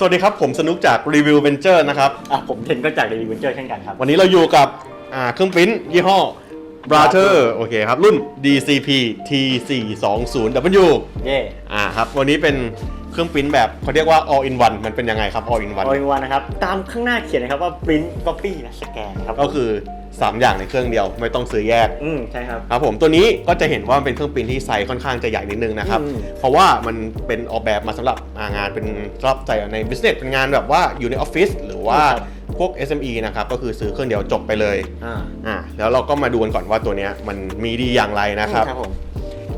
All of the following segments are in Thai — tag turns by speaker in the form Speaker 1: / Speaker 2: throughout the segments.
Speaker 1: สวัสดีครับ ผมสนุกจาก Review Venture นะครับ
Speaker 2: อะผมเทนก็จากเดลิเวนเจอร์เช่นกันครับ
Speaker 1: วันนี้เราอยู่กับอ่าเครื่องปริ้นยี่ห้อ Brother โอเคครับ รุ่น DCP T420W
Speaker 2: เย่
Speaker 1: อ่าครับ วันนี้เป็น เครื่องปริ้นแบบเขาเรียกว่า all in one มันเป็นยังไงครับ all in
Speaker 2: อ
Speaker 1: one
Speaker 2: ออินวันนะครับ ตามข้างหน้าเขียนนะครับว่า print copy และสแกนครับ
Speaker 1: ก็คือ 3 อย่างในเครื่องเดียวไม่ต้องซื้อแยก
Speaker 2: อืมใช่ครับ
Speaker 1: ครับผมตัวนี้ก็จะเห็นว่ามันเป็นเครื่องปริ้นที่ไซส์ค่อนข้างจะใหญ่นิดนึงนะครับ
Speaker 2: อืม
Speaker 1: เพราะว่ามันเป็นออกแบบมาสำหรับอ่างานเป็นสำหรับใจใน business เป็นงานแบบว่าอยู่ในออฟฟิศหรือว่าพวก SME นะครับก็คือซื้อเครื่องเดียวจบไปเลย
Speaker 2: อ่า
Speaker 1: อ่าแล้วเราก็มาดูกันก่อนว่าตัวเนี้ยมันมีดีอย่างไรนะครับ
Speaker 2: ครับผม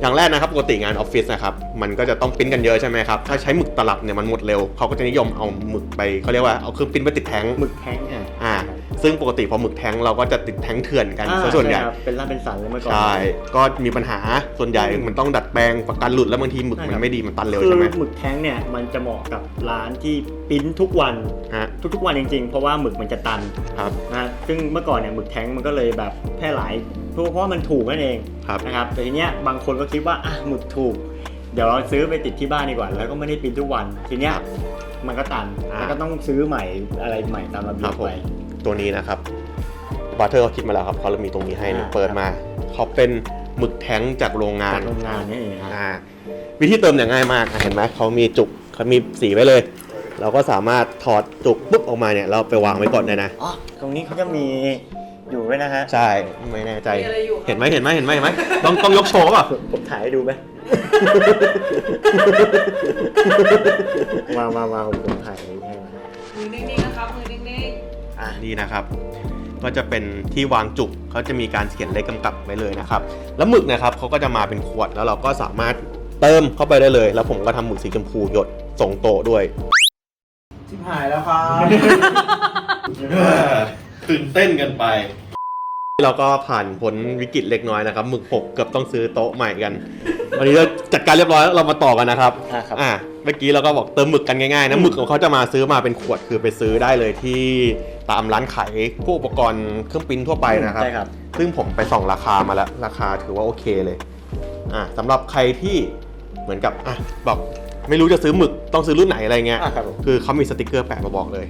Speaker 1: อย่างแรกนะครับปกติงานออฟฟิศนะครับมันก็จะต้องปริ้นกันเยอะใช่ไหมครับถ้าใช้หมึกตลับเนี่ยมันหมดเร็วเขาก็จะนิยมเอาหมึกไปเขาเรียกว่าเอาเครื่องปริ้นไปติดแท้ง
Speaker 2: หมึกแท้งอะ
Speaker 1: อ่า ซึ่งปกติพอหมึกแท้งเราก็จะติดแท้งเถื่อนกัน
Speaker 2: อ่า
Speaker 1: ซะส่วนใหญ่
Speaker 2: ช่ครับเป็นร่างเป็นสันเลยเมื่อก่อน
Speaker 1: ใช่ก็มีปัญหาส่วนใหญ่
Speaker 2: อืม
Speaker 1: มันต้องดัดแปลงประกันหลุดแล้วบางทีหมึก
Speaker 2: ใช่
Speaker 1: มั
Speaker 2: ครั
Speaker 1: น
Speaker 2: บ
Speaker 1: ไม่ดีมันตันเร็ว
Speaker 2: คือ
Speaker 1: ใช่ไหม
Speaker 2: หมึกแท้งเนี่ยมันจะเหมาะกับร้านที่ปริ้นทุกวัน
Speaker 1: ฮะ
Speaker 2: ทุกๆวันจริงๆ เพราะว่าหมึกมันจะตัน
Speaker 1: ครับ
Speaker 2: นะซึ่งเมื่อก่อนเนี่ยหมึกแท้งมันก็เลยแบบแพร่หลายเพราะเพราะว่ามันถูกนั่นเอง
Speaker 1: ครับ
Speaker 2: นะครับแต่ทีเนี้ยบางคนก็คิดว่าอะหมึกถูก เดี๋ยวเราซื้อไปติดที่บ้านดีกว่า แล้วก็ไม่ได้ปริ้นทุกวันทีเนี้ยมันก็ตัน
Speaker 1: อ่า
Speaker 2: แล้วก็ต้องซื้อใหม่อะไรใหม่ตามระเบี
Speaker 1: ค
Speaker 2: ย
Speaker 1: รั
Speaker 2: บบ
Speaker 1: ผม
Speaker 2: ไป
Speaker 1: ตัวนี้นะครับบัตเทอร์เขาคิดมาแล้วครับเขาเลยมีตรงนี้ให้นี่
Speaker 2: อ่า
Speaker 1: เปิดมาเขาเป็นหมึกแท้งจากโรงงา
Speaker 2: จานกโรงงานนี่เองครับ
Speaker 1: อ่าวิธีเติมเนี่ยง่ายมากอะเห็นไหมเขามีจุกเขามีสีไว้เลย เราก็สามารถถอดจุกปุ๊บออกมาเนี่ยเราไปวางไว้ก่อนได้นะ
Speaker 2: อ๋อตรงนี้เขาจะมีอยู่ด้วยนะฮะ
Speaker 1: ใช่ไม่แน่ใจ
Speaker 3: มีอะไรอยู่ครับ
Speaker 1: เห็นไหมเห็นไหมเห็นไหมเห็นไหมต้องต้องยกโชว์ป่ะ
Speaker 2: ผมถ่ายให้ดูไหมมามามาผมผมถ่ายให้
Speaker 3: มือนิ่งๆนะครับมือนิ่ง
Speaker 1: อ่านี่นะครับ ก็จะเป็นที่วางจุกเขาจะมีการเขียนเลขกำกับไว้เลยนะครับ แล้วหมึกนะครับเขาก็จะมาเป็นขวดแล้วเราก็สามารถเติมเข้าไปได้เลย แล้วผมก็ทำหมึกสีชมพูหยดส่งโตะด้วย
Speaker 4: ชิบหายแล้วครับ
Speaker 1: ตื่นเต้นกันไป เราก็ผ่านพ้นวิกฤตเล็กน้อยนะครับหมึกหกเกือบต้องซื้อโต๊ะใหม่กัน วันนี้เรา จัดการเรียบร้อยแล้วเรามาต่อกันนะครับ
Speaker 2: อ่าครับ
Speaker 1: อ่าเมื่อกี้เราก็บอกเติมหมึกกันง่ายๆนะหมึกของเขาจะมาซื้อมาเป็นขวดคือไปซื้อได้เลยที่ตามร้านขายพวกอุปกรณ์เครื่องปริ้นทั่วไปนะครับ
Speaker 2: ใช่ครับ
Speaker 1: ซึ่งผมไปส่องราคามาแล้ว ราคาถือว่าโอเคเลย อ่าสำหรับใครที่เหมือนกับอะแบบไม่รู้จะซื้อหมึกต้องซื้อรุ่นไหนอะไรเงี้ย
Speaker 2: อะครับผม
Speaker 1: คือเขามีสติกเกอร์แปะมาบอกเลย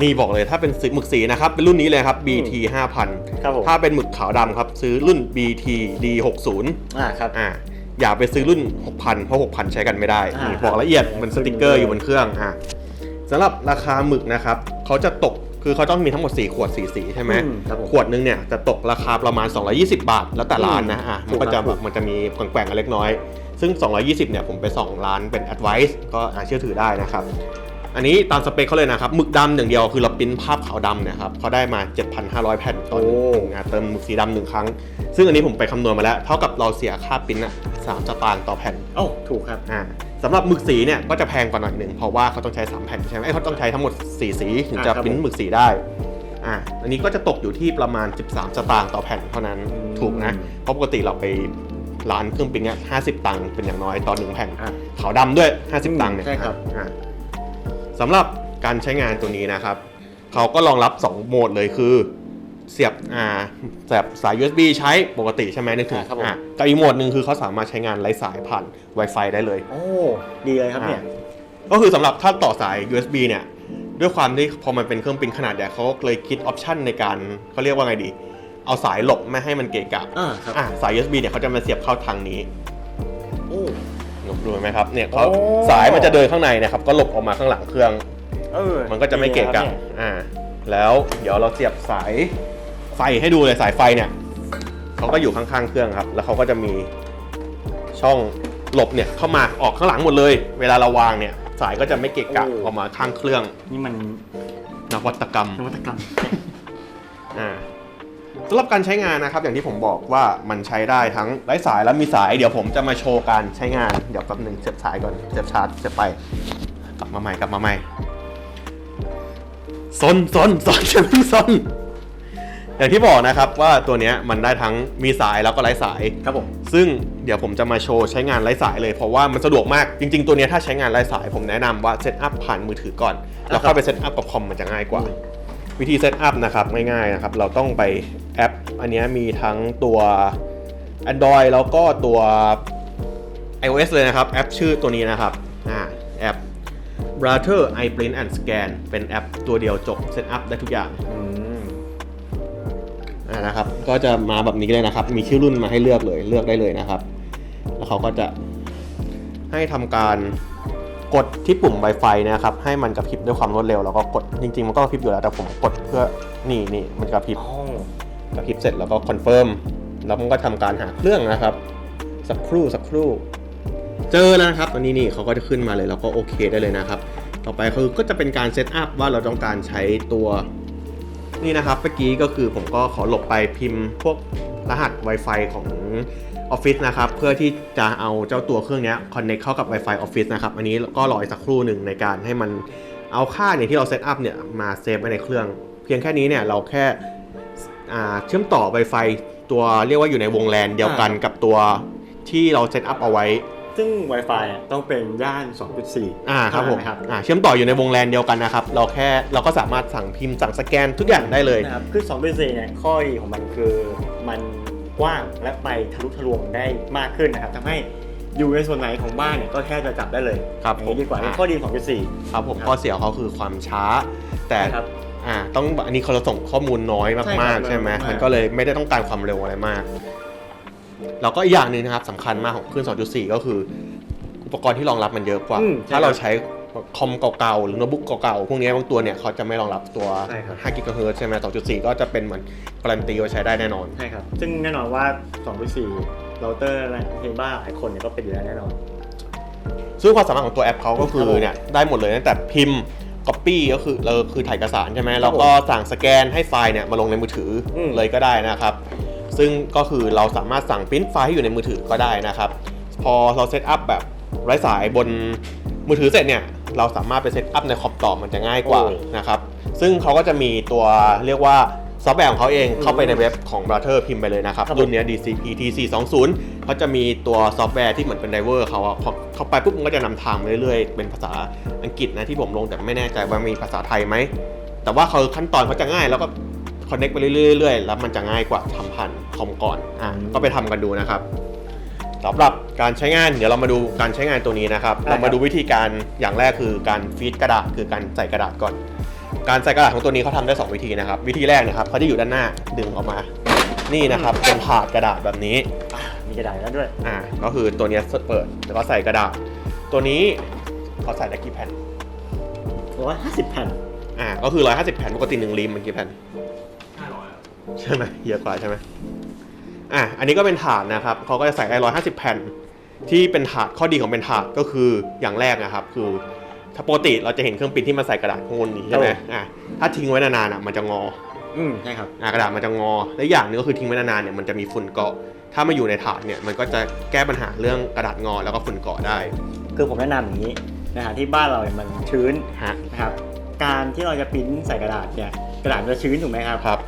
Speaker 1: นี่บอกเลยถ้าเป็นสีหมึกสีนะครับเป็นรุ่นนี้เลยครับ BT 5000
Speaker 2: ครับผม
Speaker 1: ถ้าเป็นหมึกขาวดำครับซื้อรุ่น BT D60
Speaker 2: อ่าครับ
Speaker 1: อ่า อย่าไปซื้อรุ่น 6,000 เพราะ 6,000 ใช้กันไม่ได้
Speaker 2: อ่า
Speaker 1: นี่บอกละเอียด
Speaker 2: ครับ
Speaker 1: มันสติกเกอร์อยู่บนเครื่องอะสำหรับราคาหมึกนะครับเขาจะตกคือเขาต้องมีทั้งหมด 4 ขวด 4 สีใช่ไหม
Speaker 2: อืมครับผม
Speaker 1: ขวดนึงเนี่ยจะตกราคาประมาณ 220 บาท แล้วแต่ร้านนะอะ
Speaker 2: ถู
Speaker 1: มัน
Speaker 2: ก
Speaker 1: ก็จะ
Speaker 2: ครับ
Speaker 1: แบบมันจะมีแกว่งๆกันเล็กน้อย ซึ่ง 220 เนี่ยผมไปส่องร้านเป็น advice ก็อะเชื่อถือได้นะครับ อันนี้ตามสเปคเขาเลยนะครับหมึกดำอย่างเดียวคือเราปริ้นภาพขาวดำเนี่ยครับเขาได้มา 7,500 แผ่นต่อหนึ่ง
Speaker 2: โอ้
Speaker 1: งานเติมหมึกสีดำหนึ่งครั้ง ซึ่งอันนี้ผมไปคำนวณมาแล้ว เท่ากับเราเสียค่าปริ้นอะ สามสตางค์ต่อแผ่น
Speaker 2: โอ้าถูกครับ
Speaker 1: อ่าสำหรับหมึกสีเนี่ยก็จะแพงกว่าหน่อยหนึ่งเพราะว่าเขาต้องใช้ 3 แผ่นใช่ไหมเอ้ยเขาต้องใช้ทั้งหมด 4 สีถึงจะ
Speaker 2: อ่าครับ
Speaker 1: ปริ้น
Speaker 2: ผม
Speaker 1: หมึกสีได้ อ่า อันนี้ก็จะตกอยู่ที่ประมาณ 13 สตางค์ต่อแผ่นเท่านั้น
Speaker 2: อืม
Speaker 1: ถูกนะ เพราะปกติเราไปร้านเครื่องปริ้นเนี่ย50ตังค์เป็นอย่างน้อยต่อหนึ่งแผ่น
Speaker 2: อะ
Speaker 1: ขาวดำด้วย 50 ตังค์เนี่ย
Speaker 2: ใช่ครับ
Speaker 1: อ่าสำหรับการใช้งานตัวนี้นะครับ เขาก็รองรับ 2 โหมดเลยคือ เสียบอ่าเสียบสาย USB ใช้ปกติใช่ไหมนึกถึง
Speaker 2: อ่าครับผม
Speaker 1: อ่ากับอีกโหมดหนึ่งคือเขาสามารถใช้งานไร้สายผ่าน Wi-Fi ได้เลย
Speaker 2: โอ้ดีเลยครับเนี่ย
Speaker 1: ก็คือสำหรับถ้าต่อสาย USB เนี่ยด้วยความที่พอมันเป็นเครื่องปริ้นขนาดใหญ่เขาเลยคิดออปชันในการเขาเรียกว่าไงดี เอาสายหลบไม่ให้มันเกะกะ
Speaker 2: อ่าครับ
Speaker 1: อะสาย USB เนี่ยเขาจะมาเสียบเข้าทางนี้
Speaker 2: โอ้
Speaker 1: ดูไหมครับเนี่ยเขา
Speaker 2: โอ้
Speaker 1: สายมันจะเดินข้างในนะครับก็หลบออกมาข้างหลังเครื่อง
Speaker 2: เออ
Speaker 1: มันก็จะไม่เกะกะ
Speaker 2: ดีครับนี่ย
Speaker 1: อ่าแล้วเดี๋ยวเราเสียบสายไฟให้ดูเลยสายไฟเนี่ยเขาก็อยู่ข้างๆเครื่องครับ แล้วเขาก็จะมีช่องหลบเนี่ยเข้ามาออกข้างหลังหมดเลย เวลาเราวางเนี่ย สายก็จะไม่เกะกะออกมาข้างเครื่อง
Speaker 2: นี่มัน
Speaker 1: นวัตกรรม
Speaker 2: นวัตกรรม
Speaker 1: อ่าสำหรับการใช้งานนะครับอย่างที่ผมบอกว่ามันใช้ได้ทั้งไร้สายและมีสายเดี๋ยวผมจะมาโชว์การใช้งานเดี๋ยวแป๊บหนึงเสียบสายก่อนเสียบชาร์จเสียบไปกลับมาใหม่กลับมาใหม่ซนซนซนฉันเพิ่งซน อย่างที่บอกนะครับว่าตัวเนี้ยมันได้ทั้งมีสายแล้วก็ไร้สาย
Speaker 2: ครับผม
Speaker 1: ซึ่งเดี๋ยวผมจะมาโชว์ใช้งานไร้สายเลยเพราะว่ามันสะดวกมากจริง ๆ ตัวเนี้ยถ้าใช้งานไร้สายผมแนะนำว่าเซตอัพผ่านมือถือก่อน แล้วค่อยไปเซตอัพกับคอมมันจะง่ายกว่า วิธีเซตอัพนะครับง่ายๆนะครับเราต้องไปแอป อันเนี้ยมีทั้งตัว Android แล้วก็ตัว iOS เลยนะครับ แอปชื่อตัวนี้นะครับอ่าแอป Router iPrint and Scan เป็นแอปตัวเดียวจบเซตอัพได้ทุกอย่าง
Speaker 2: อืม
Speaker 1: อ่า นะครับ ก็จะมาแบบนี้เลยนะครับ มีชื่อรุ่นมาให้เลือกเลยเลือกได้เลยนะครับ แล้วเขาก็จะให้ทำการกดที่ปุ่ม Wi-Fi เนะครับ ให้มันกระพริบด้วยความรวดเร็วแล้วก็กดจริงๆ มันก็กระพริบอยู่แล้วแต่ผมกดเพื่อนี่นี่มันกระพริบ
Speaker 2: อ๋อ
Speaker 1: กระพริบเสร็จแล้วก็คอนเฟิร์มแล้วมันก็ทำการหาเครื่องนะครับ สักครู่สักครู่ เจอแล้วนะครับ อันนี้นี่เขาก็จะขึ้นมาเลยแล้วก็โอเคได้เลยนะครับ ต่อไปคือก็จะเป็นการเซตอัพว่าเราต้องการใช้ตัว นี่นะครับเมื่อกี้ก็คือผมก็ขอหลบไปพิมพ์พวกรหัส Wi-Fi ของออฟฟิศนะครับเพื่อที่จะเอาเจ้าตัวเครื่องนี้ย connect เข้ากับ Wi-Fi ออฟฟิศนะครับอันนี้ก็รออีกสักครู่หนึ่งในการให้มันเอาค่าเนี่ยที่เราเซตอัพเนี่ยมาเซฟไว้ในเครื่อง เพียงแค่นี้เนี่ยเราแค่เชื่อมต่อ Wi-Fi ตัวเรียกว่าอยู่ในวงแลนเดียวกันกับตัวที่เราเซตอัพเอาไว้
Speaker 2: ซึ่ง Wi-Fi อะต้องเป็นย่าน 2.4
Speaker 1: อ่าครับผม
Speaker 2: เท่านั้นนะครับ
Speaker 1: อ่าเชื่อมต่ออยู่ในวงแลนเดียวกันนะครับ เราแค่เราก็สามารถสั่งพิมพ์สั่งสแกนทุกอย่างได้เลย
Speaker 2: นะครับคือ 2.4เนี่ยข้อดีของมันคือมันกว้างและไปทะลุทะลวงได้มากขึ้นนะครับทำให้อยู่ในส่วนไหนของบ้านเนี่ยก็แค่จะจับได้เลย
Speaker 1: ครับ
Speaker 2: อย่างนี้
Speaker 1: ผม
Speaker 2: ดีกว่า
Speaker 1: อ่า
Speaker 2: ข้อดีของ 2.4
Speaker 1: ครับผม
Speaker 2: ครับ
Speaker 1: ข้อเสียของเขาคือความช้า แต่
Speaker 2: ครับ
Speaker 1: อ่าต้องอันนี้เขาจะส่งข้อมูลน้อย
Speaker 2: ใช่ครั
Speaker 1: มาก
Speaker 2: บ
Speaker 1: ๆใช่ไหม
Speaker 2: น้อยมาก
Speaker 1: มันก็เลยไม่ได้ต้องการความเร็วอะไรมาก แล้วก็อีกอย่างหนึ่งนะครับสำคัญมากของคลื่น 2.4 ก็คือ อุปกรณ์ที่รองรับมันเยอะกว่า
Speaker 2: อืมใช่
Speaker 1: ถ้าเรา
Speaker 2: ครับ
Speaker 1: ใช้คอมเก่าๆ หรือโน้ตบุ๊กเก่าๆ พวกนี้บางตัวเนี่ยเขาจะไม่รองรับตัว
Speaker 2: ใช่ครับ
Speaker 1: 5 กิกะเฮิรตซ์ใช่ไหม2.4 ก็จะเป็นเหมือนการันตีว่าใช้ได้แน่นอน
Speaker 2: ใช่ครับ ซึ่งแน่นอนว่า2.4เราเตอร์และเฮบ้าหลายคนเนี่ยก็เป็นอยู่แล้วแน่นอน
Speaker 1: ซึ่งความสามารถของตัวแอปเขาก็คื
Speaker 2: ครั
Speaker 1: อบ
Speaker 2: ผม
Speaker 1: เนี่ยได้หมดเลยตั้งแต่พิมพ์ Copy ก็คือเราคือถ่ายเอกสารใช่ไหม
Speaker 2: ครับ
Speaker 1: แล้วก็สั่งสแกนให้ไฟล์เนี่ยมาลงในมือถืออ
Speaker 2: ม
Speaker 1: เลยก็ได้นะครับ ซึ่งก็คือเราสามารถสั่งพิมพ์ไฟล์ให้อยู่ในมือถือก็ได้นะครับ พอเราเซตอัพแบบไร้สายบนมือถือเสร็จเนี่ยเราสามารถไปเซตอัพในคอมต่อมันจะง่ายกว่า
Speaker 2: โอ้
Speaker 1: นะครับ ซึ่งเขาก็จะมีตัวเรียกว่าซอฟต์แวร์ของเขาเองเข้าไปในเว็บของ Brother พิมพ์ไปเลยนะครับ
Speaker 2: ครับ
Speaker 1: รุ่นเนี้ย DCP T420 เขาจะมีตัวซอฟต์แวร์ที่เหมือนเป็นไดเวอร์เขาอะพอเข้าไปปุ๊บมันก็จะนำทางมาเรื่อยๆ เป็นภาษาอังกฤษนะที่ผมลงแต่ไม่แน่ใจว่ามีภาษาไทยไหม แต่ว่าเขาขั้นตอนเขาจะง่ายแล้วก็ คอนเน็กไปเรื่อยๆแล้วมันจะง่ายกว่าทำผ่านคอมก่อนอะก็ไปทำกันดูนะครับสำหรับการใช้งานเดี๋ยวเรามาดูการใช้งานตัวนี้นะครับ
Speaker 2: ได้ครับ
Speaker 1: เรามาดูวิธีการอย่างแรกคือการฟีดกระดาษคือการใส่กระดาษก่อน การใส่กระดาษของตัวนี้เขาทำได้ 2 วิธีนะครับ วิธีแรกนะครับเขาจะอยู่ด้านหน้าดึงออกมา นี่นะครับเป็นถาดกระดาษแบบนี้
Speaker 2: อะมีกระดาษแล้วด้วย
Speaker 1: อ่าก็คือตัวเนี้ยเปิดแล้วก็ใส่กระดาษ ตัวนี้เขาใส่ได้กี่แผ่น
Speaker 2: 150แผ่น
Speaker 1: อ่าก็คือ150แผ่นปกติ1ลิมมันกี่แผ่น ใช่ไหมเยอะกว่าใช่ไหมอะอันนี้ก็เป็นถาดนะครับเขาก็จะใส่ได้150แผ่น ที่เป็นถาดข้อดีของเป็นถาดก็คืออย่างแรกนะครับ คือถ้าปกติเราจะเห็นเครื่องปริ้นที่มันใส่กระดาษข้างบนนี้ใช่ไหม
Speaker 2: ครับผม
Speaker 1: อะถ้าทิ้งไว้นานๆอะมันจะงอ
Speaker 2: อืมใช่ครับ
Speaker 1: อะกระดาษมันจะงอ และอย่างหนึงก็คือทิ้งไว้นานๆเนี่ยมันจะมีฝุ่นเกาะ ถ้ามาอยู่ในถาดเนี่ยมันก็จะแก้ปัญหาเรื่องกระดาษงอแล้วก็ฝุ่นเกาะได้
Speaker 2: คือผมแนะนำอย่างนี้นะฮะที่บ้านเราเนี่ยมันชื้น
Speaker 1: ฮะ
Speaker 2: นะครับ การที่เราจะปริ้นใส่กระดาษเนี่ยกระดาษมันจะชื้นถูกไหมครับ
Speaker 1: ครับ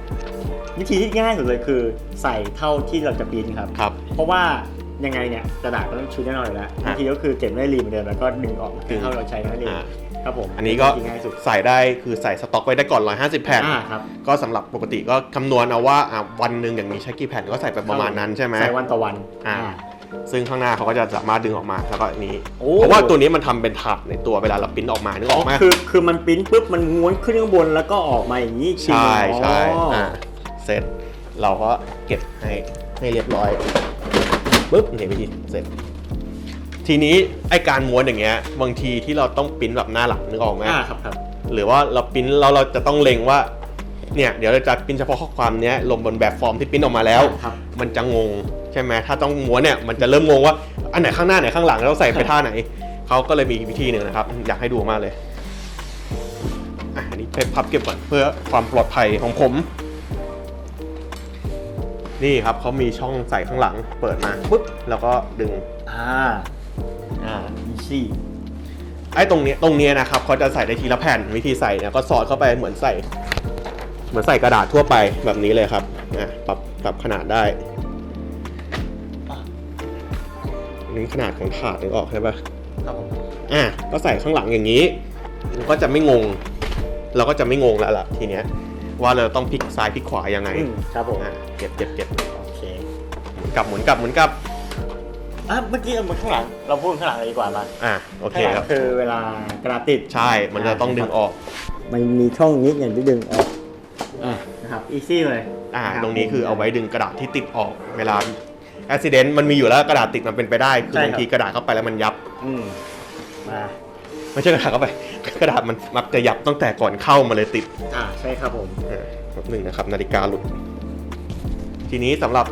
Speaker 2: วิธีที่ง่ายสุดเลยคือใส่เท่าที่เราจะปริ้นครับ
Speaker 1: ครับ
Speaker 2: เพราะว่ายังไงเนี่ยกระดาษก็ต้องชื้นแน่นอนอยู่แล้ว
Speaker 1: ฮะ
Speaker 2: วิธีก็คือเก็บไว้ในรีเหมอนเดิมแล้วก็ดึงออก
Speaker 1: ดึง
Speaker 2: เท่าเราใช้นั่นเอง
Speaker 1: อ่า
Speaker 2: ครับผม
Speaker 1: อันนี้ก็
Speaker 2: วิธีง่ายสุด
Speaker 1: ใส่ได้คือใส่สต็อกไว้ได้ก่อน 150 แผ่น
Speaker 2: อ่าครับ
Speaker 1: ก็สำหรับปกติก็คำนวณเอาว่าอะวันหนึ่งอย่างนี้ใช้กี่แผ่นก็ใส่ไปประมาณนั้นใช่ไหม
Speaker 2: ใส่วันต่อวัน
Speaker 1: อ่า ซึ่งข้างหน้าเขาก็จะสามารถดึงออกมาแล้วก็อันนี้
Speaker 2: โอ้
Speaker 1: เพราะว่าตัวนี้มันทำเป็นถาดในตัวเวลาเราปริ้นออกมานึกออกไหม
Speaker 2: คือคือมันปริ้นปุ๊บมันม้วนขึ้นข้างบนแล้วก็ออกมาอย่างนี้อีกที
Speaker 1: ใช่ใช่
Speaker 2: อ๋ออ
Speaker 1: อ่า เสร็จ เราก็เก็บให้ให้เรียบร้อยปุ๊บเห็นวิธีเสร็จ ทีนี้ไอการม้วนอย่างเงี้ยบางทีที่เราต้องปริ้นแบบหน้าหลังนึกออกไหม
Speaker 2: อ่าครับครับ
Speaker 1: หรือว่าเราปริ้นเราเราจะต้องเล็งว่าเนี่ยเดี๋ยวเราจะปริ้นเฉพาะข้อความเนี้ยลงบนแบบฟอร์มที่ปริ้นออกมาแล้ว
Speaker 2: ครับ
Speaker 1: มันจะงงใช่ไหมถ้าต้องม้วนเนี่ยมันจะเริ่มงงว่าอันไหนข้างหน้าไหนข้างหลังแล้วใส่ไปท่าไหนเขาก็เลยมีวิธีหนึ่งนะครับ อยากให้ดูมากเลยอะอันนี้ไปพับเก็บก่อนเพื่อความปลอดภัยของผม นี่ครับเขามีช่องใส่ข้างหลังเปิดมาปุ๊บแล้วก็ดึง
Speaker 2: อ่าอ่าอีซี่
Speaker 1: ไอ้ตรงเนี้ยตรงเนี้ยนะครับเขาจะใส่ได้ทีละแผ่นวิธีใส่เนี่ยก็สอดเข้าไปเหมือนใส่ เหมือนใส่กระดาษทั่วไปแบบนี้เลยครับอะปรับปรับขนาดได้นี่ขนาดของถาดนึกออกใช่ปะ
Speaker 2: ครับผม
Speaker 1: อะก็ใส่ข้างหลังอย่างนี้มันก็จะไม่งง เราก็จะไม่งงแล้วล่ะทีเนี้ย ว่าเราต้องพลิกซ้ายพลิกขวายังไง
Speaker 2: อืมครับผม
Speaker 1: อะเก็บเก็บเก็บ
Speaker 2: โอเค
Speaker 1: หมุนกลับหมุนกลับหมุนกลับ
Speaker 2: อะเมื่อกี้เอามาข้างหลัง เราพูดข้างหลังเลยดีกว่ามา
Speaker 1: อ่าโอเค
Speaker 2: ข้างหลัง
Speaker 1: ครับ
Speaker 2: คือเวลากระดาษติด
Speaker 1: ใช่มันจะต้องดึงออก
Speaker 2: มันมีช่องนี้อย่างที่ดึงออกอะนะครับอีซี่เลย
Speaker 1: อ่าะ
Speaker 2: คบ
Speaker 1: ตรงนี้คือเอาไว้ดึงกระดาษที่ติดออกเวลาอุบิเหตุมันมีอยู่แล้วกระดาษติดมันเป็นไปได้ คือ
Speaker 2: ใช่
Speaker 1: บาง
Speaker 2: ครับ
Speaker 1: ทีกระดาษเข้าไปแล้วมันยับ
Speaker 2: อืมมา
Speaker 1: ไม่ใช่กระดาษเข้าไป กระดาษมันมักจะยับตั้งแต่ก่อนเข้ามาเลยติด
Speaker 2: อ่าใช่ครับผม
Speaker 1: อ่าแป๊บหนึ่งนะครับ นาฬิกาหลุด ทีนี้สำหรับ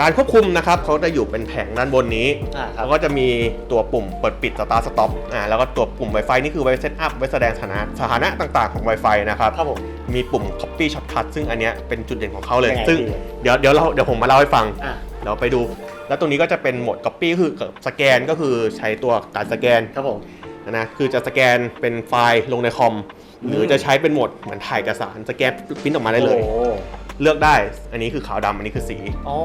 Speaker 1: การควบคุมนะครับเขาจะอยู่เป็นแผงด้านบนนี้
Speaker 2: อ่าครับ
Speaker 1: แล้วก็จะมีตัวปุ่มเปิดปิดสตาร์ทสต็อปอ่าแล้วก็ตัวปุ่ม Wi-Fi นี่คือไว้เซตอัพไว้แสดงสถานะสถานะต่างๆของ Wi-Fi นะครับ
Speaker 2: ครับผม
Speaker 1: มีปุ่ม Copy Shortcut ซึ่งอันเนี้ยเป็นจุดเด่นของเขาเลย
Speaker 2: ยังไง
Speaker 1: ซึ่ง
Speaker 2: พี่
Speaker 1: เดี๋ยวเดี๋ยวเราเดี๋ยวผมมาเล่าให้ฟัง
Speaker 2: อะ
Speaker 1: เราไปดู แล้วตรงนี้ก็จะเป็นโหมด Copy ก็คือสแกนก็คือใช้ตัวการสแกน
Speaker 2: ครับผม
Speaker 1: นะคือจะสแกนเป็นไฟล์ลงในคอม หรือจะใช้เป็นโหมดเหมือนถ่ายเอกสารสแกนปริ้นออกมาได้เลย
Speaker 2: โอ้
Speaker 1: เลือกได้อันนี้คือขาวดำอันนี้คือสี
Speaker 2: อ๋อ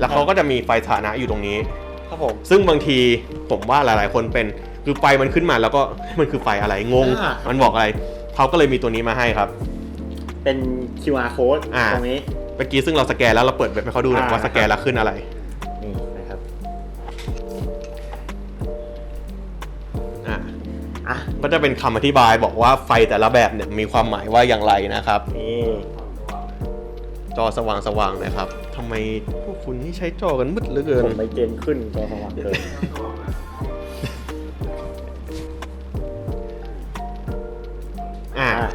Speaker 1: แล้วเขาก็จะมีไฟสถานะอยู่ตรงนี้
Speaker 2: ครับผม
Speaker 1: ซึ่งบางทีผมว่าหลาย ๆ คนเป็นคือไฟมันขึ้นมาแล้วก็มันคือไฟอะไรงง
Speaker 2: อ่า
Speaker 1: มันบอกอะไรเขาก็เลยมีตัวนี้มาให้ครับ
Speaker 2: เป็น QR code
Speaker 1: อ่า
Speaker 2: ตรงนี้
Speaker 1: เมื่อกี้ซึ่งเราสแกนแล้วเราเปิดเว็บให้เขาดูหน่อย
Speaker 2: อ่า
Speaker 1: ว่าสแกนแล้วขึ้นอะไร อะก็จะเป็นคำอธิบายบอกว่าไฟแต่ละแบบเนี่ยมีความหมายว่าอย่างไรนะครับ
Speaker 2: นี่
Speaker 1: จอสว่างสว่างๆนะครับทำไมพวกคุณนี่ใช้จอกันมืดเหลือเกิน
Speaker 2: ผมไปเกณฑ์ขึ้นจอสว่างเลย
Speaker 1: อ่า
Speaker 2: อะ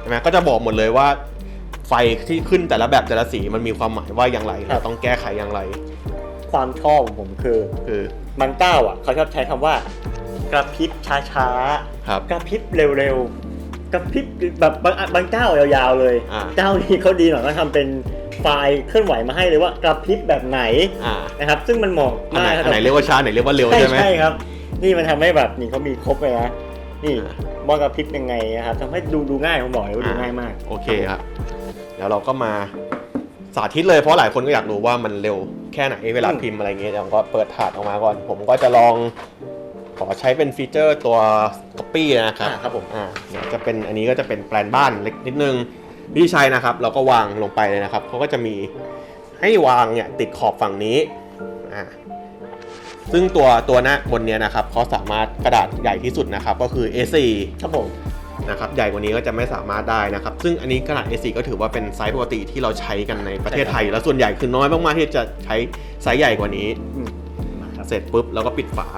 Speaker 1: ใช่ไหมก็จะบอกหมดเลยว่า ไฟที่ขึ้นแต่ละแบบแต่ละสีมันมีความหมายว่าอย่างไรเราต้องแก้ไขอย่างไร
Speaker 2: ความชอบของผมคือ
Speaker 1: คือ
Speaker 2: มันเก้าอะ เขาชอบใช้คำว่า กระพริบช้าๆ
Speaker 1: ครับ
Speaker 2: กระพริบเร็วๆ กระพริบแบบบางบางเจ้ายาวๆเลย
Speaker 1: อ่า
Speaker 2: เจ้านี้เขาดีหน่อยก็ทำเป็นไฟล์เคลื่อนไหวมาให้เลยว่ากระพริบแบบไหน
Speaker 1: อ่า
Speaker 2: นะครับ ซึ่งมันเหมาะ
Speaker 1: อันไหน
Speaker 2: มากค
Speaker 1: อั
Speaker 2: รับ
Speaker 1: นไหนเรียกว่าช้าอันไหนเรียกว่าเร็ว
Speaker 2: ใช่
Speaker 1: ใช่ไหม
Speaker 2: ใช่ครับ นี่มันทำให้แบบนี่เขามีครบเลยนะ นี่
Speaker 1: อ่า
Speaker 2: ว่ากระพริบยังไงนะครับทำให้ดูดูง่ายผมบอกเลยว่าดูง่ายมาก
Speaker 1: โอเคครับเดี๋ยวเราก็มาสาธิตเลยเพราะหลายคนก็อยากรู้ว่ามันเร็วแค่ไหนเวลา
Speaker 2: อืม
Speaker 1: พิมพ์อะไรเงี้ยเดี๋ยวผมก็เปิดถาดออกมาก่อน ผมก็จะลอง ขอใช้เป็นฟีเจอร์ตัว Copy นะครับ
Speaker 2: อ่าครับผม
Speaker 1: อ่าเดี๋ยวจะเป็นอันนี้ก็จะเป็นแปลนบ้านเล็กนิดนึงวิธีใช้นะครับ เราก็วางลงไปเลยนะครับเขาก็จะมีให้วางเนี่ยติดขอบฝั่งนี้อ่าซึ่งตัวตัวหน้าบนเนี้ยนะครับเขาสามารถกระดาษใหญ่ที่สุดนะครับ ก็คือ A4
Speaker 2: ครับผม
Speaker 1: นะครับใหญ่กว่านี้ก็จะไม่สามารถได้นะครับ ซึ่งอันนี้ขนาด A4 ก็ถือว่าเป็นไซส์ปกติที่เราใช้กันในประเทศไทยแล้วส่วนใหญ่คือน้อยมากๆที่จะใช้ไซส์ใหญ่กว่านี้
Speaker 2: อืมมาครับ
Speaker 1: เสร็จปุ๊บแล้วก็ปิดฝา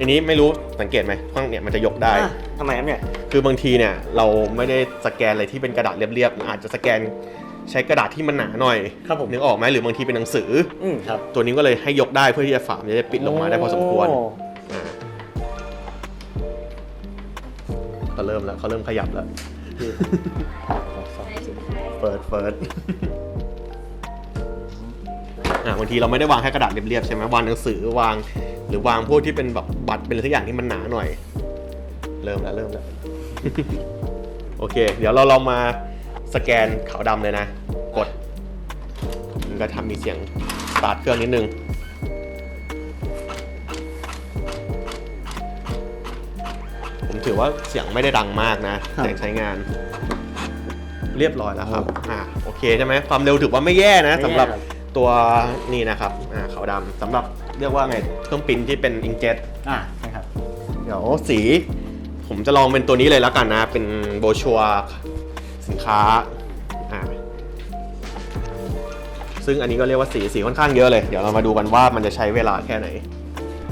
Speaker 1: อันนี้ไม่รู้สังเกตไหมข้างเนี่ยมันจะยกได้
Speaker 2: อะทำไมครับเนี่ย
Speaker 1: คือบางทีเนี่ยเราไม่ได้สแกนอะไรที่เป็นกระดาษเรียบๆอาจจะสแกนใช้กระดาษที่มันหนาหน่อย
Speaker 2: ครับผม
Speaker 1: นึกออกไหมหรือบางทีเป็นหนังสือ
Speaker 2: อืมครับ
Speaker 1: ตัวนี้ก็เลยให้ยกได้เพื่อที่จะฝามันจะได้ปิดลงมาได้พอสมควร
Speaker 2: โอ่า
Speaker 1: เขาเริ่มแล้วเขาเริ่มขยับแล้ว เปิดเปิดอะบางทีเราไม่ได้วางแค่กระดาษเรียบๆใช่ไหมวางหนังสือวาง หรือวางพวกที่เป็นแบบบัตรเป็นอะไรสักอย่างที่มันหนาหน่อย เริ่มแล้วเริ่มแล้ว โอเค เดี๋ยวเราลองมาสแกนขาวดำเลยนะ กด มันก็ทำมีเสียงสตาร์ทเครื่องนิดนึงผมถือว่าเสียงไม่ได้ดังมากนะ
Speaker 2: ครับ
Speaker 1: เสียงใช้งาน เรียบร้อยแล้วครับอ่าโอเคใช่ไหมความเร็วถือว่าไม่แย่นะ
Speaker 2: ไม่แย่
Speaker 1: สำหรับ
Speaker 2: ครับ
Speaker 1: ตัวนี่นะครับ อ่าขาวดำสำหรับ เรียกว่าไงเครื่องปริ้นที่เป็นอิงเจ็ต
Speaker 2: อะใช่ครับ
Speaker 1: เดี๋ยวสี ผมจะลองเป็นตัวนี้เลยแล้วกันนะ เป็นโบชัวสินค้าอ่าซึ่งอันนี้ก็เรียกว่าสีสีค่อนข้างเยอะเลย เดี๋ยวเรามาดูกันว่ามันจะใช้เวลาแค่ไหน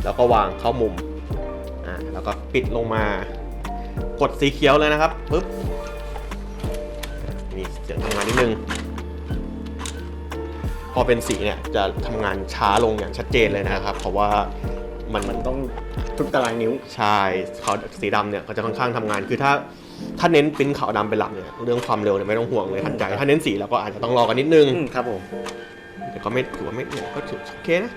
Speaker 1: แล้วก็วางเข้ามุมอ่าแล้วก็ปิดลงมากดสีเขียวเลยนะครับปุ๊บนี่เสียงทำงานนิดนึง พอเป็นสีเนี่ยจะทำงานช้าลงอย่างชัดเจนเลยนะครับ เพราะว่ามัน
Speaker 2: มันต้องทุกตารางนิ้ว
Speaker 1: ใช่เขาสีดำเนี่ยเขาจะค่อนข้างทำงาน คือถ้าถ้าเน้นปริ้นขาวดำเป็นหลักเนี่ยเรื่องความเร็วเนี่ยไม่ต้องห่วงเลยทันใจ ถ้าเน้นสีแล้วก็อาจจะต้องรอกันนิดนึง
Speaker 2: อืมครับผม
Speaker 1: แต่ก็ไม่ถือว่าไม่เนี่ยก็ถือโอเคนะ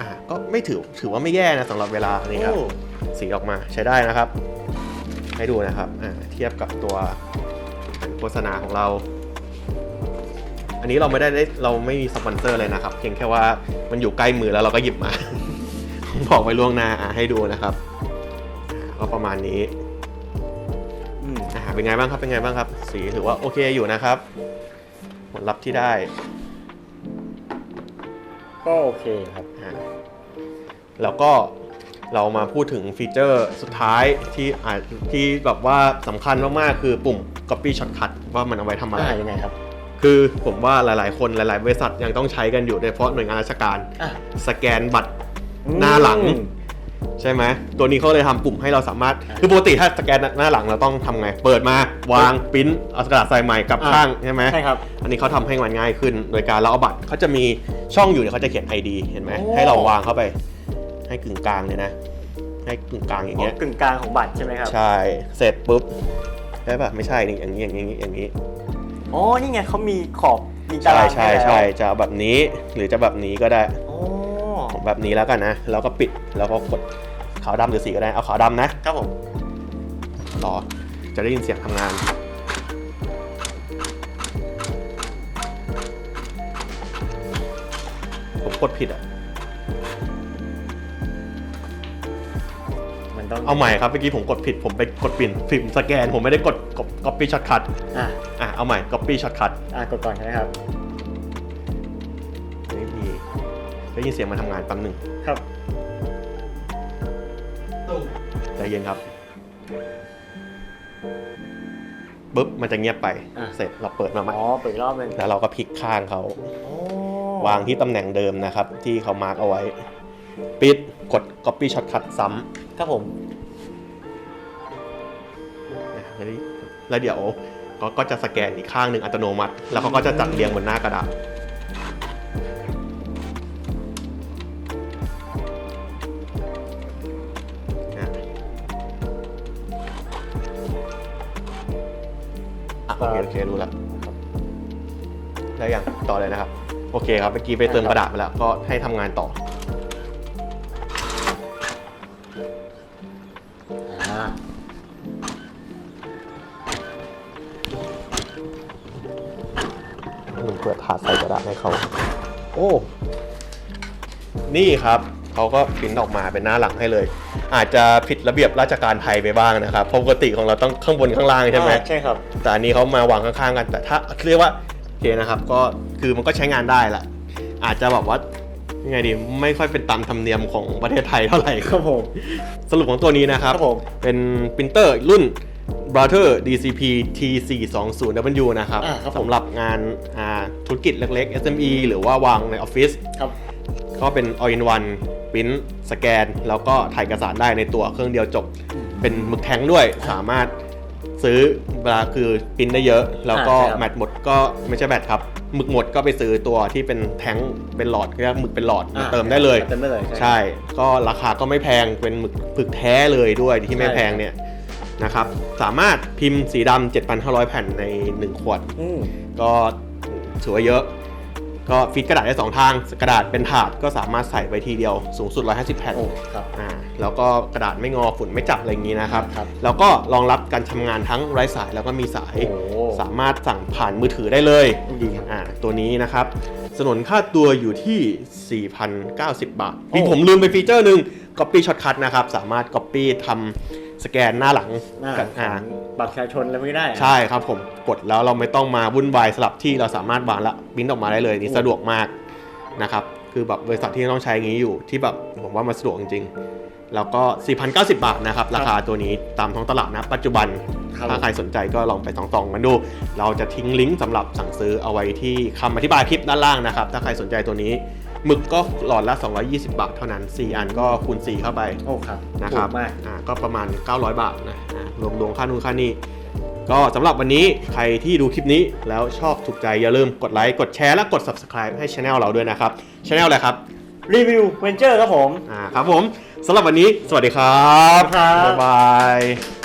Speaker 1: อ่าก็ไม่ถือถือว่าไม่แย่นะสำหรับเวลานี่ครับ
Speaker 2: โอ้
Speaker 1: สีออกมาใช้ได้นะครับ ให้ดูนะครับอ่าเทียบกับตัวโฆษณาของเรา อันนี้เราไม่ได้ได้เราไม่มีสปอนเซอร์เลยนะครับ เพียงแค่ว่ามันอยู่ใกล้มือแล้วเราก็หยิบมาผมบอกไว้ล่วงหน้าอะให้ดูนะครับอ่าก็ประมาณนี้
Speaker 2: อืม
Speaker 1: อ่าเป็นไงบ้างครับ เป็นไงบ้างครับ สีถือว่าโอเคอยู่นะครับ ผลลัพธ์ที่ได้
Speaker 2: ก็โอเคครับ
Speaker 1: อ่าแล้วก็ เรามาพูดถึงฟีเจอร์สุดท้ายที่อาจที่แบบว่าสำคัญมากๆ คือปุ่ม copy shortcut ว่ามันเอาไว้ทำอะไร
Speaker 2: อ่ายังไงครับ
Speaker 1: คือผมว่าหลายๆ คนหลาย ๆ บริษัทยังต้องใช้กันอยู่โดยเฉพาะหน่วยงานราชการ
Speaker 2: อะ
Speaker 1: สแกนบัตรหน้าหลังใช่ไหมตัวนี้เขาเลยทำปุ่มให้เราสามารถ
Speaker 2: อ่า
Speaker 1: คือปกติถ้าสแกนหน้าหลังเราต้องทำไง เปิดมาวางปริ้นเอากระดาษใส่ใหม่กลับ
Speaker 2: อ่า
Speaker 1: ข้างใช่ไหม
Speaker 2: ใช่ครับ
Speaker 1: อันนี้เขาทำให้มันง่ายขึ้น โดยการเราเอาบัตรเขาจะมีช่องอยู่เนี่ยเขาจะเขียน ID เห็นไหม
Speaker 2: โอ้
Speaker 1: ให้เราวางเข้าไป ให้กึ่งกลางเลยนะ ให้กึ่งกลางอย่าง
Speaker 2: อ๋อ
Speaker 1: เงี้ย
Speaker 2: กึ่งกลางของบัตรใช่ไหมครับ
Speaker 1: ใช่ เสร็จปุ๊บใช่ป่ะไม่ใช่นี่อย่างนี้อย่างนี้อย่างนี้
Speaker 2: อ๋อนี่ไงเขามีขอบมีตา
Speaker 1: ใช่
Speaker 2: ราง
Speaker 1: ใช่
Speaker 2: ห้แล้ว
Speaker 1: ใช่จะเอาแบบนี้หรือจะแบบนี้ก็ได้
Speaker 2: โอ้
Speaker 1: ผมแบบนี้แล้วกันนะแล้วก็ปิดแล้วก็กดขาวดำหรือสีก็ได้เอาขาวดำนะ
Speaker 2: ครับผม
Speaker 1: รอจะได้ยินเสียงทำงานผมกดผิดอะ
Speaker 2: ต้อง
Speaker 1: เอาใหม่ครับเมื่อกี้ผมกดผิดผมไปกดปิ่นฟิล์มสแกน ผมไม่ได้กด copy shortcut
Speaker 2: อะ
Speaker 1: อะเอาใหม่ copy shortcut
Speaker 2: อะกดก่อนใช่ไหมครับ
Speaker 1: ไม่มีได้ยินเสียงมันทำงานแป๊บหนึ่ง
Speaker 2: ครับ
Speaker 1: ใจเย็นครับปุ๊บมันจะเงียบไป
Speaker 2: อะ
Speaker 1: เสร็จเราเปิดมาใหม่
Speaker 2: อ๋อเปิดอีกรอบหนึง
Speaker 1: แล้วเราก็พลิกข้างเขา
Speaker 2: โอ้
Speaker 1: วางที่ตำแหน่งเดิมนะครับ ที่เขามาร์กเอาไว้ ปิด กด copy shortcut ซ้ำ
Speaker 2: ครับผม
Speaker 1: นะแล้วนี่แล้วเดี๋ยวเขาก็จะสแกนอีกข้างหนึ่งอัตโนมัติ แล้วเขาก็จะจัดเรียงบนหน้ากระดาษนะอะโอเคโอเครู้แล้วได้ยังต่อเลยนะครับ โอเคครับเมื่อกี้ไปเติมกระดาษมาแล้ว ก็ให้ทำงานต่อ หนึ่งเปิดถาดใส่กระดาษให้เขา โอ้ นี่ครับเขาก็พิมพ์ออกมาเป็นหน้าหลังให้เลย อาจจะผิดระเบียบราชการไทยไปบ้างนะครับเพราะปกติของเราต้องข้างบนข้างล่างใช่ไหม
Speaker 2: อ่าใช่ครับ
Speaker 1: แต่อันนี้เขามาวางข้างๆกัน แต่ถ้าเรียกว่าโอเคนะครับก็คือมันก็ใช้งานได้ละอาจจะแบบว่ายังไงดีไม่ค่อยเป็นตามธรรมเนียมของประเทศไทยเท่าไหร่
Speaker 2: ครับผม
Speaker 1: สรุปของตัวนี้นะครับ
Speaker 2: ครับผม
Speaker 1: เป็นปรินเตอร์รุ่น Brother DCP T420W นะครับ
Speaker 2: อ่าครับผม
Speaker 1: สำหรับงานอ่าธุรกิจเล็กๆ SME หรือว่าวางในออฟฟิศ
Speaker 2: ครับ
Speaker 1: ก็เป็น all in one ปริ้นสแกน แล้วก็ถ่ายเอกสารได้ในตัวเครื่องเดียวจบเป็นหมึกแท้งด้วยสามารถซื้อเวลาคือปริ้นได้เยอะ แล้วก็
Speaker 2: อ่าใช่ครับ
Speaker 1: แมทหมดก็ไม่ใช่แมทครับหมึกหมดก็ไปซื้อตัวที่เป็นแท้งเป็นหลอดเรียกหมึกเป็นหลอดมา
Speaker 2: อ่า
Speaker 1: เติมได้เลย
Speaker 2: เติมได้เลย
Speaker 1: ใช่ ก็ราคาก็ไม่แพง เป็นหมึกผึกแท้เลยด้วยที่ไม่
Speaker 2: ใช่
Speaker 1: แพงเนี่ย นะครับ สามารถพิมพ์สีดำ7,500 แผ่นใน 1 ขวด
Speaker 2: อืม
Speaker 1: ก็ถือว่าเยอะ ก็ฟิตกระดาษได้ 2 ทาง กระดาษเป็นถาดก็สามารถใส่ไปทีเดียวสูงสุด 150 แผ่น
Speaker 2: โอ้ครับ
Speaker 1: อ่าแล้วก็กระดาษไม่งอฝุ่นไม่จับอะไรอย่างนี้นะครับ
Speaker 2: ครับ
Speaker 1: แล้วก็รองรับการทำงานทั้งไร้สายแล้วก็มีสาย
Speaker 2: โอ้
Speaker 1: สามารถสั่งผ่านมือถือได้เลย
Speaker 2: ดีครับ
Speaker 1: อ่าตัวนี้นะครับ สนนค่าตัวอยู่ที่ 4,090 บาท
Speaker 2: โอ้
Speaker 1: มีผมลืมไปฟีเจอร์หนึ่ง Copy Shortcut นะครับ สามารถ Copy ทำ สแกนหน้าหลัง
Speaker 2: หน้า
Speaker 1: กับอ่า
Speaker 2: บัตรประชาชนแล้วไม่ได้
Speaker 1: ใช่ครับผมกดแล้วเราไม่ต้องมาวุ่นวายสลับที่เราสามารถวางและบินออกมาได้เลยนี่สะดวกมากนะครับคือแบบบริษัทที่ต้องใช้อย่างนี้อยู่ที่แบบผมว่ามันสะดวกจริงๆ แล้วก็ 4,090 บาทนะครับ ราคาตัวนี้ตามท้องตลาดนะ ปัจจุบัน
Speaker 2: ครับ
Speaker 1: ถ้าใครสนใจก็ลองไปส่องๆกันดู เราจะทิ้งลิงก์สำหรับสั่งซื้อเอาไว้ที่คำอธิบายคลิปด้านล่างนะครับ ถ้าใครสนใจตัวนี้ หมึกก็หลอดละ 220 บาทเท่านั้น 4 อันก็คูณ 4 เข้าไป
Speaker 2: โอ้ครับ
Speaker 1: นะครับ
Speaker 2: ถูกมาก
Speaker 1: อ่าก็ประมาณ 900 บาทนะอ่ารวมรวมค่านู่นค่านี่ก็สำหรับวันนี้ใครที่ดูคลิปนี้แล้วชอบถูกใจอย่าลืมกดไลค์กดแชร์และกด subscribe ให้ช anel เราด้วยนะครับช anel อะไรครับ
Speaker 2: รีวิวเวนเจอร์ครับผม
Speaker 1: อ่าครับผมสำหรับวันนี้สวัสดีครับ
Speaker 2: ครับ
Speaker 1: บ๊ายบาย